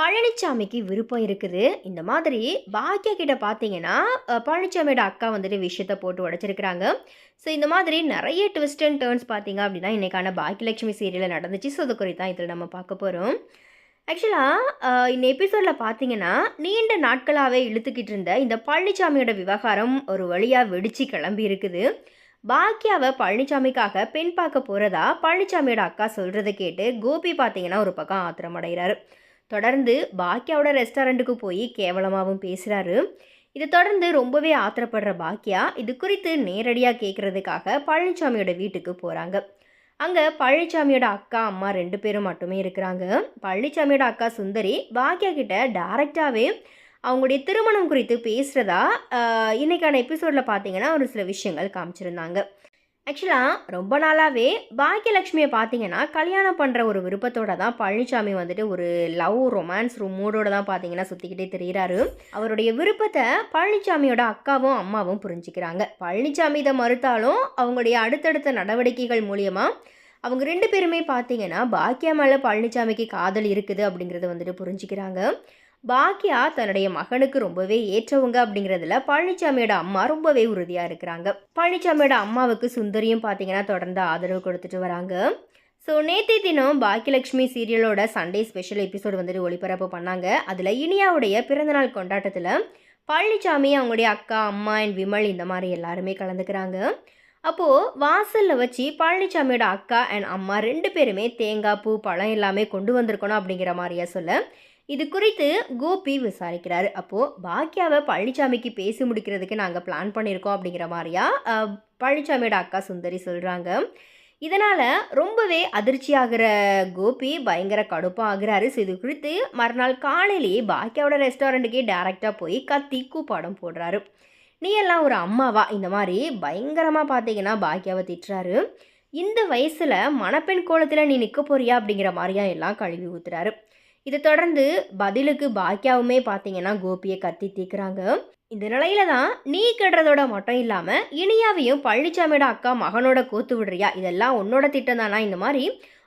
பழனிச்சாமிக்கு விருப்பம் இருக்குது. இந்த மாதிரி பாக்கியா கிட்ட பார்த்தீங்கன்னா பழனிசாமியோட பழனிச்சாமியோட அக்கா வந்துட்டு விஷயத்த போட்டு உடைச்சிருக்கிறாங்க. ஸோ இந்த மாதிரி நிறைய ட்விஸ்ட் அண்ட் டேர்ன்ஸ் பார்த்தீங்க அப்படின்னா இன்றைக்கான பாக்கியலட்சுமி சீரியலில் நடந்துச்சு. ஸோ அது குறித்து தான் இதில் நம்ம பார்க்க போகிறோம் ஆக்சுவலாக இந்த எபிசோடில் பார்த்தீங்கன்னா நீண்ட நாட்களாகவே இழுத்துக்கிட்டு இருந்த இந்த பழனிச்சாமியோட விவகாரம் ஒரு வழியாக வெடிச்சு கிளம்பி இருக்குது. பாக்கியாவை பழனிசாமிக்காக பெண் பார்க்க போகிறதா பழனிச்சாமியோட அக்கா சொல்கிறத கேட்டு கோபி பார்த்தீங்கன்னா ஒரு பக்கம் ஆத்திரம் அடைகிறாரு தொடர்ந்து பாக்கியாவோட ரெஸ்டாரண்ட்டுக்கு போய் கேவலமாகவும் பேசுகிறாரு இதை தொடர்ந்து ரொம்பவே ஆத்திரப்படுற பாக்கியா இது குறித்து நேரடியாக கேட்குறதுக்காக பழனிசாமியோட வீட்டுக்கு போகிறாங்க அங்கே பழனிசாமியோட அக்கா அம்மா ரெண்டு பேரும் மட்டுமே இருக்கிறாங்க. பழனிசாமியோட அக்கா சுந்தரி பாக்கியா கிட்ட டேரெக்டாகவே அவங்களுடைய திருமணம் குறித்து பேசுகிறதா இன்றைக்கான எபிசோடில் பார்த்தீங்கன்னா ஒரு சில விஷயங்கள் காமிச்சிருந்தாங்க. ஆக்சுவலாக ரொம்ப நாளாகவே பாக்கியலட்சுமியை பார்த்தீங்கன்னா கல்யாணம் பண்ணுற ஒரு விருப்பத்தோட தான் பழனிசாமி வந்துட்டு ஒரு லவ் ரொமான்ஸ் மூடோட தான் பார்த்தீங்கன்னா சுற்றிக்கிட்டே தெரிகிறாரு அவருடைய விருப்பத்தை பழனிசாமியோட அக்காவும் அம்மாவும் புரிஞ்சுக்கிறாங்க. பழனிசாமி இதை மறுத்தாலும் அவங்களுடைய அடுத்தடுத்த நடவடிக்கைகள் மூலியமாக அவங்க ரெண்டு பேருமே பார்த்தீங்கன்னா பாக்கியா மேலே பழனிசாமிக்கு காதல் இருக்குது அப்படிங்கிறத வந்துட்டு புரிஞ்சுக்கிறாங்க. பாக்கியா தன்னுடைய மகனுக்கு ரொம்பவே ஏற்றவங்க அப்படிங்கிறதுல பழனிசாமியோட அம்மா ரொம்பவே உறுதியாக இருக்கிறாங்க. பழனிசாமியோட அம்மாவுக்கு சுந்தரியும் பார்த்தீங்கன்னா தொடர்ந்து ஆதரவு கொடுத்துட்டு வராங்க. ஸோ நேற்று தினம் பாக்கியலட்சுமி சீரியலோட சண்டே ஸ்பெஷல் எபிசோடு வந்துட்டு ஒளிபரப்பு பண்ணாங்க. அதில் இனியாவுடைய பிறந்தநாள் கொண்டாட்டத்தில் பழனிசாமி அவங்களுடைய அக்கா அம்மா அண்ட் விமல் இந்த மாதிரி எல்லாருமே கலந்துக்கிறாங்க. அப்போது வாசலில் வச்சு பழனிசாமியோட அக்கா அண்ட் அம்மா ரெண்டு பேருமே தேங்காய் பூ பழம் எல்லாமே கொண்டு வந்திருக்கணும் அப்படிங்கிற மாதிரியா சொல்ல இது குறித்து கோபி விசாரிக்கிறாரு. அப்போது பாக்கியாவை பழனிசாமிக்கு பேசி முடிக்கிறதுக்கு நாங்கள் பிளான் பண்ணியிருக்கோம் அப்படிங்கிற மாதிரியா பழனிசாமியோட அக்கா சுந்தரி சொல்கிறாங்க இதனால் ரொம்பவே அதிர்ச்சியாகிற கோபி பயங்கர கடுப்பாக ஆகுறாரு. ஸோ இது குறித்து மறுநாள் காலையிலேயே பாக்கியாவோட ரெஸ்டாரண்ட்டுக்கே டேரெக்டாக போய் கத்தி கூப்பாடம் போடுறாரு. நீ எல்லாம் ஒரு அம்மாவா? இந்த மாதிரி பயங்கரமாக பார்த்தீங்கன்னா பாக்கியாவை திட்டுறாரு. இந்த வயசில் மணப்பெண் கோலத்தில் நீ நிற்க போறியா? அப்படிங்கிற மாதிரியா எல்லாம் கழுவி ஊத்துறாரு. இதை தொடர்ந்து பதிலுக்கு பாக்கியாவுமே பார்த்தீங்கன்னா கோபியை கத்தி தீக்குறாங்க. இந்த நிலையில தான் நீ கெடுறதோட மட்டும் இல்லாமல் இனியாவையும் பழனிசாமியோட அக்கா மகனோட கோத்து விடுறியா? இதெல்லாம் உன்னோட திட்டம் தானா? இந்த மாதிரி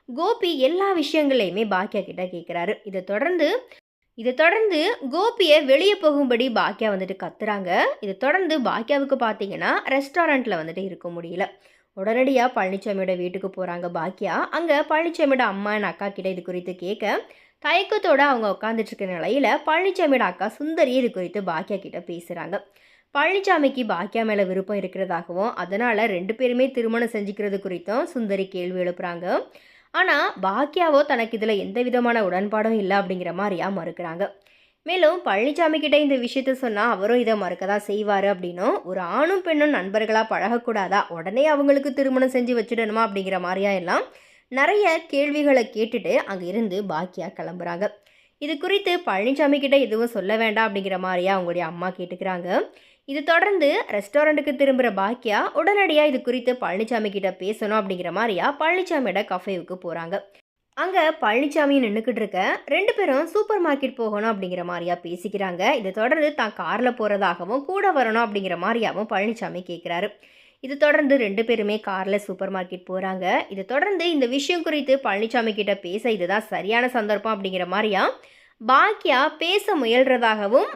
கோபி எல்லா விஷயங்களையுமே பாக்கியா கிட்ட கேட்குறாரு இதை தொடர்ந்து இதை தொடர்ந்து கோபியை வெளியே போகும்படி பாக்கியா வந்துட்டு கத்துறாங்க. இதை தொடர்ந்து பாக்கியாவுக்கு பார்த்தீங்கன்னா ரெஸ்டாரண்ட்டில் வந்துட்டு இருக்க முடியல. உடனடியாக பழனிசாமியோட வீட்டுக்கு போகிறாங்க பாக்கியா. அங்கே பழனிசாமியோட அம்மா என் அக்கா கிட்ட இது குறித்து கேட்க தயக்கத்தோட அவங்க உட்காந்துட்டு இருக்க நிலையில பழனிசாமியோட அக்கா சுந்தரி இது குறித்து பாக்கியா கிட்ட பேசுகிறாங்க பழனிசாமிக்கு பாக்கியா மேலே விருப்பம் இருக்கிறதாகவும் அதனால் ரெண்டு பேருமே திருமணம் செஞ்சுக்கிறது குறித்தும் சுந்தரி கேள்வி எழுப்புறாங்க. ஆனால் பாக்கியாவோ தனக்கு இதில் எந்த விதமான உடன்பாடும் இல்லை அப்படிங்கிற மாதிரியா மறுக்கிறாங்க. மேலும் பழனிசாமி கிட்ட இந்த விஷயத்த சொன்னால் அவரும் இதை மறுக்க தான் செய்வார் அப்படின்னும் ஒரு ஆணும் பெண்ணும் நண்பர்களாக பழகக்கூடாதா? உடனே அவங்களுக்கு திருமணம் செஞ்சு வச்சிடணுமா அப்படிங்கிற மாதிரியா எல்லாம் நிறைய கேள்விகளை கேட்டுட்டு அங்கே இருந்து பாக்கியா கிளம்புறாங்க. இது குறித்து பழனிசாமி கிட்ட எதுவும் சொல்ல வேண்டாம் அப்படிங்கிற மாதிரியா அவங்களுடைய அம்மா கேட்டுக்கிறாங்க. இது தொடர்ந்து ரெஸ்டாரண்ட்டுக்கு திரும்புகிற பாக்கியா உடனடியாக இது குறித்து பழனிசாமி கிட்ட பேசணும் அப்படிங்கிற மாதிரியா பழனிசாமியோட கஃபேவுக்கு போகிறாங்க அங்கே பழனிசாமியும் நின்றுக்கிட்டு இருக்க ரெண்டு பேரும் சூப்பர் மார்க்கெட் போகணும் அப்படிங்கிற மாதிரியா பேசிக்கிறாங்க. இதை தொடர்ந்து தான் காரில் போகிறதாகவும் கூட வரணும் அப்படிங்கிற மாதிரியாவும் பழனிசாமி கேட்குறாரு இது தொடர்ந்து ரெண்டு பேருமே காரில் சூப்பர் மார்க்கெட் போகிறாங்க இது தொடர்ந்து இந்த விஷயம் குறித்து பழனிசாமி கிட்ட பேச இதுதான் சரியான சந்தர்ப்பம் அப்படிங்கிற மாதிரியா பாக்கியா பேச முயல்றதாகவும்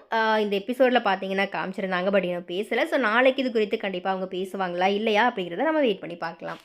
இந்த எபிசோடில் பார்த்தீங்கன்னா காமிச்சிருந்தாங்க. பட் இன்னும் பேசலை. ஸோ நாளைக்கு இது குறித்து கண்டிப்பாக அவங்க பேசுவாங்களா இல்லையா அப்படிங்கிறத நம்ம வெயிட் பண்ணி பார்க்கலாம்.